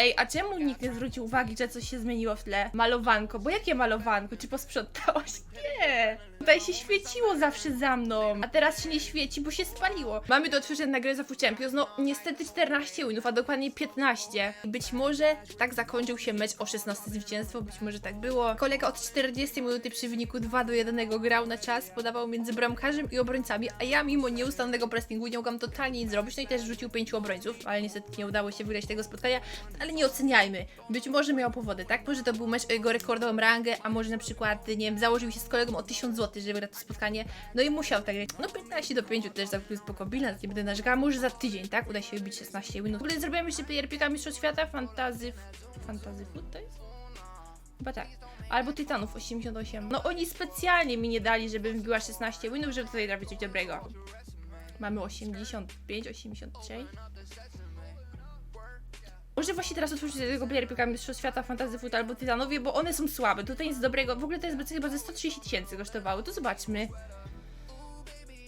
Ej, a czemu nikt nie zwrócił uwagi, że coś się zmieniło w tle? Malowanko, bo jakie malowanko? Czy posprzątałaś? Nie! Tutaj się świeciło zawsze za mną, a teraz się nie świeci, bo się spaliło. Mamy do odtworzenia na Food Champions, no niestety 14 winów, a dokładnie 15. Być może tak zakończył się mecz o 16 zwycięstwo, być może tak było. Kolega od 40 minuty przy wyniku 2 do 1 grał na czas, podawał między bramkarzem i obrońcami, a ja mimo nieustannego pressingu nie mogłam totalnie nic zrobić, no i też rzucił pięciu obrońców, ale niestety nie udało się wygrać tego spotkania, ale nie oceniajmy. Być może miał powody, tak? Może to był mecz o jego rekordową rangę, a może na przykład, nie wiem, założył się z kolegą o 1000 zł, żeby wygrać to spotkanie, no i musiał tak grać. No 15 do 5 też za spoko bilans, nie będę narzekała, może za tydzień, tak? Uda się wybić 16 minut. W ogóle zrobiłem jeszcze pika Mistrzostw Świata, fantazy... Fantazy food to jest? Chyba tak. Albo Tytanów 88. No oni specjalnie mi nie dali, żebym wbiła 16 winów, żeby tutaj trafić coś dobrego. Mamy 85, 86. Może właśnie teraz otworzyć tego player pika Mistrzostw Świata, Fantasy Foot albo Tytanowie, bo one są słabe. Tutaj nic dobrego. W ogóle to jest chyba ze 130 tysięcy kosztowały. To zobaczmy.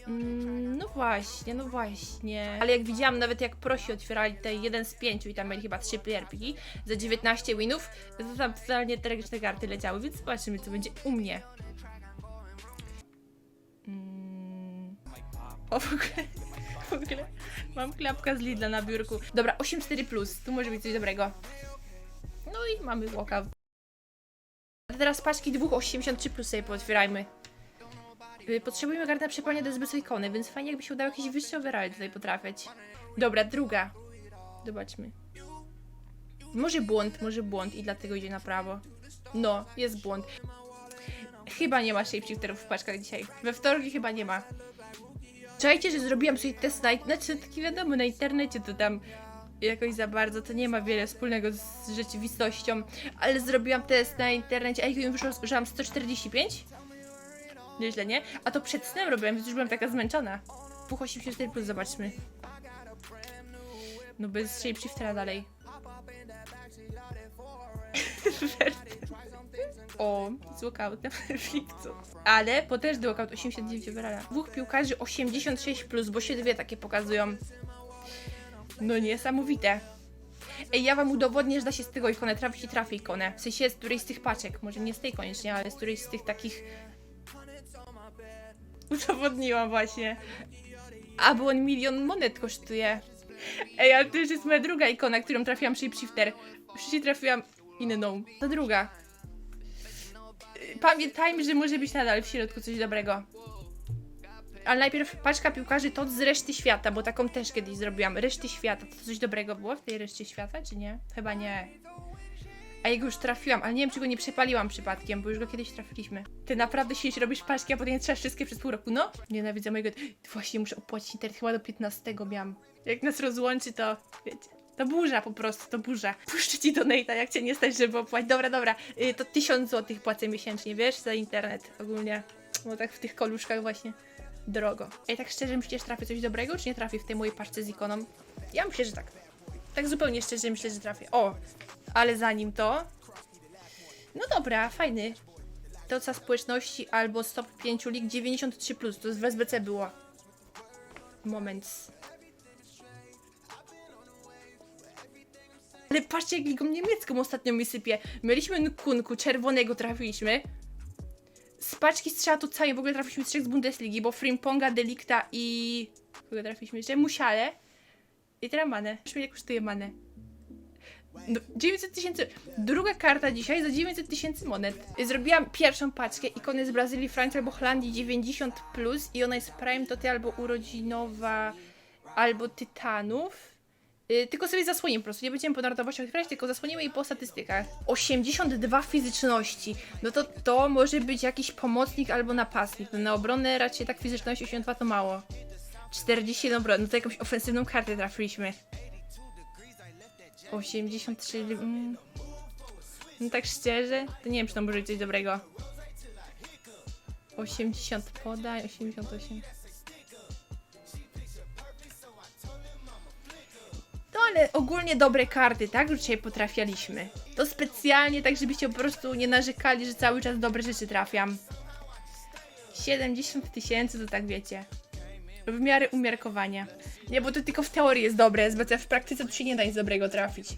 Mm, no właśnie, no właśnie. Ale jak widziałam, nawet jak prosi otwierali tutaj jeden z pięciu i tam mieli chyba trzy playerpiki za 19 winów, to tam totalnie tragiczne karty leciały, więc zobaczymy, co będzie u mnie. Mm. O, w ogóle, ogóle mam klapka z Lidla na biurku. Dobra, 8-4+, plus, tu może być coś dobrego. No i mamy walkout. A teraz paczki dwóch 83 plus sobie pootwierajmy. Y, Potrzebujemy karty na przepalenie do zbyt ikony, więc fajnie jakby się udało jakieś wyższe overall tutaj potrafiać. Dobra, druga. Zobaczmy. Może błąd, może błąd i dlatego idzie na prawo. No, jest błąd. Chyba nie ma shapeshifterów w paczkach dzisiaj. We wtorki chyba nie ma. Czajcie, że zrobiłam sobie test na... Znaczy, taki wiadomo, na internecie to tam jakoś za bardzo, to nie ma wiele wspólnego z rzeczywistością, ale zrobiłam test na internecie, a że mam 145? Nieźle, nie? A to przed snem robiłem, więc już byłam taka zmęczona. Puch 84 plus, zobaczmy. No bez shapeshiftera dalej. o, z walkout na perfektu. Ale potężny walkout 89 overalla. Dwóch piłkarzy 86 plus, bo się dwie takie pokazują. No niesamowite. Ej, ja wam udowodnię, że da się z tego ikonę trafić i trafię ikonę. W sensie z którejś z tych paczek. Może nie z tej koniecznie, ale z którejś z tych takich Udowodniłam właśnie. A, bo on milion monet kosztuje. Ej, ale to już jest moja druga ikona, którą trafiłam shapeshifter. Wcześniej trafiłam inną. To druga. Pamiętajmy, że może być nadal w środku coś dobrego. Ale najpierw paczka piłkarzy to z reszty świata, bo taką też kiedyś zrobiłam. Reszty świata. To coś dobrego było w tej reszcie świata, czy nie? Chyba nie. A jego już trafiłam, ale nie wiem, czy go nie przepaliłam przypadkiem, bo już go kiedyś trafiliśmy. Ty naprawdę siedzisz, robisz paczki, a potem trzasz wszystkie przez pół roku, no? Nienawidzę mojego... Właśnie muszę opłacić internet, chyba do 15 miałam. Jak nas rozłączy, to wiecie... To burza po prostu, to burza. Puszczę ci donate'a, jak cię nie stać, żeby opłacić. Dobra, dobra, y, to 1000 zł płacę miesięcznie, wiesz, za internet ogólnie. Bo tak w tych koluszkach właśnie drogo. Ej, tak szczerze myślisz, trafię coś dobrego, czy nie trafię w tej mojej paczce z ikoną? Ja myślę, że tak. Tak zupełnie szczerze myślę, że trafię. O, ale zanim to. No dobra, fajny. To co społeczności albo stop 5 lig 93, to z SBC było. Moment. Ale patrzcie, jak ligą niemiecką ostatnio mi sypie. Mieliśmy Nkunku, czerwonego trafiliśmy. Z paczki strzała to całej w ogóle trafiliśmy trzech z Bundesligi, bo Frimponga, Delikta i... Kogo trafiliśmy jeszcze? Musiale. I teraz manę. Zobaczmy, jak kosztuje manę. No, 900 tysięcy. Druga karta dzisiaj za 900 tysięcy monet. Zrobiłam pierwszą paczkę ikony z Brazylii, Francji albo Holandii 90 plus i ona jest Prime to ty albo urodzinowa, albo Tytanów. Yy, tylko sobie zasłonimy po prostu. Nie będziemy po narodowości otwierać, tylko zasłonimy jej po statystykach. 82 fizyczności. No to to może być jakiś pomocnik albo napastnik. No na obronę raczej tak fizyczność 82 to mało. 41 obron, no to jakąś ofensywną kartę trafiliśmy. 83. Mm. No tak szczerze, to nie wiem, czy to może być coś dobrego. 80 podaj, 88. ale ogólnie dobre karty, tak? Już dzisiaj potrafialiśmy. To specjalnie tak, żebyście po prostu nie narzekali, że cały czas dobre rzeczy trafiam. 70 tysięcy to tak wiecie. W miarę umiarkowania. Nie, bo to tylko w teorii jest dobre, SBC w praktyce to się nie da nic dobrego trafić.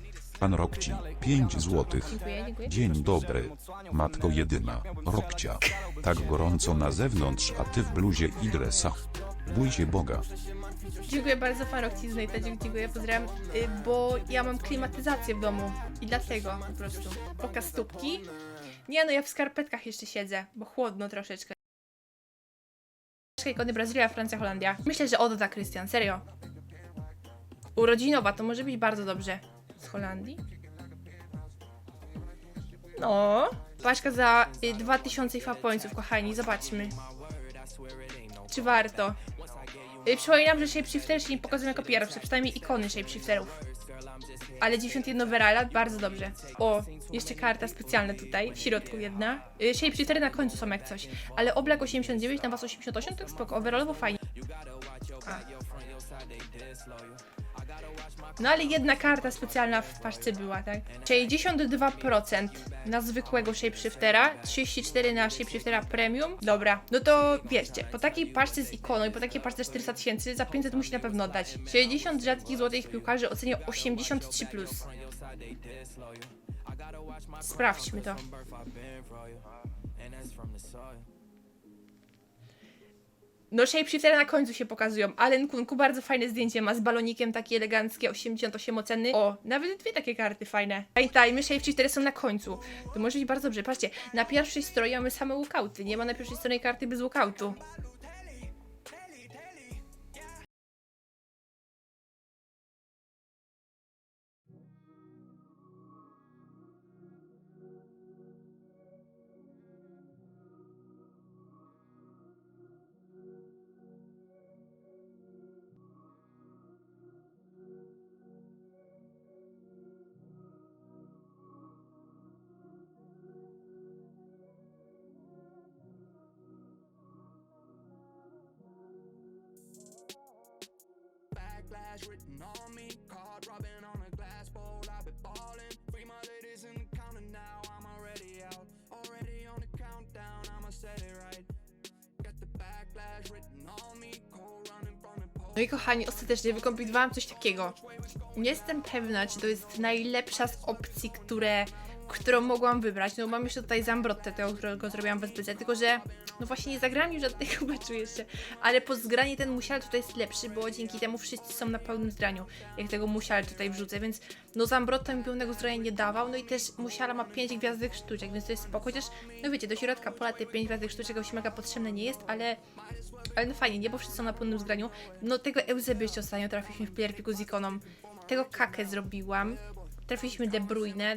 Pan Rokci, 5 złotych. Dziękuję, dziękuję. Dzień dobry. Matko jedyna, Rokcia. Tak gorąco na zewnątrz, a ty w bluzie i dresach. Bój się Boga. Dziękuję bardzo Farokci z Nate'a, dziękuję, pozdrawiam, y, bo ja mam klimatyzację w domu i dlatego po prostu. Oka stópki. Nie no, ja w skarpetkach jeszcze siedzę, bo chłodno troszeczkę. Ikony Brazylia, Francja, Holandia. Myślę, że odda Krystian, serio. Urodzinowa, to może być bardzo dobrze. Z Holandii? No. Paczka za y, 2000 fapońców, kochani, zobaczmy. Czy warto? Y, Przypominam, że shapeshifter się nie pokazują jako pierwsze, przynajmniej ikony shapeshifterów. Ale 91 Verala, bardzo dobrze. O, jeszcze karta specjalna tutaj, w środku jedna. Y, na końcu są jak coś. Ale oblak 89, na was 88, to spoko, overallowo fajnie. A. No ale jedna karta specjalna w paczce była, tak? 62% na zwykłego shapeshiftera, 34% na shapeshiftera premium. Dobra, no to wiecie, po takiej paczce z ikoną i po takiej paczce 400 tysięcy za 500 musi na pewno oddać. 60 rzadkich złotych piłkarzy ocenię 83+. Plus. Sprawdźmy to. No shapeshiftery na końcu się pokazują. Allen Kunku bardzo fajne zdjęcie ma z balonikiem, takie eleganckie, 88 oceny. O, nawet dwie takie karty fajne. Pamiętajmy, shapeshiftery są na końcu. To może być bardzo dobrze. Patrzcie, na pierwszej stronie mamy same lookouty. Nie ma na pierwszej stronie karty bez lookoutu. Backlash written on me. Rubbing on a glass bowl, I've been balling. Free my ladies in the counter now, I'm already out. Already on the countdown, I'ma set it right. No i kochani, ostatecznie wykombinowałam coś takiego. Nie jestem pewna, czy to jest najlepsza z opcji, które, którą mogłam wybrać. No mam jeszcze tutaj Zambrottę, tego, którego zrobiłam bez tylko że no właśnie nie zagrałam już żadnego meczu jeszcze. Ale po zgranie ten musial tutaj jest lepszy, bo dzięki temu wszyscy są na pełnym zgraniu, jak tego musial tutaj wrzucę, więc no Zambrotta mi pełnego zgrania nie dawał, no i też musiala ma 5 gwiazdek sztuczek, więc to jest spoko, chociaż no wiecie, do środka pola te 5 gwiazdek sztuczek jakoś mega potrzebne nie jest, ale ale no fajnie, nie? Bo wszyscy są na pełnym zgraniu. No tego Eusebio jeszcze ostatnio trafiliśmy w playerpiku z ikoną. Tego kakę zrobiłam. Trafiliśmy De Bruyne.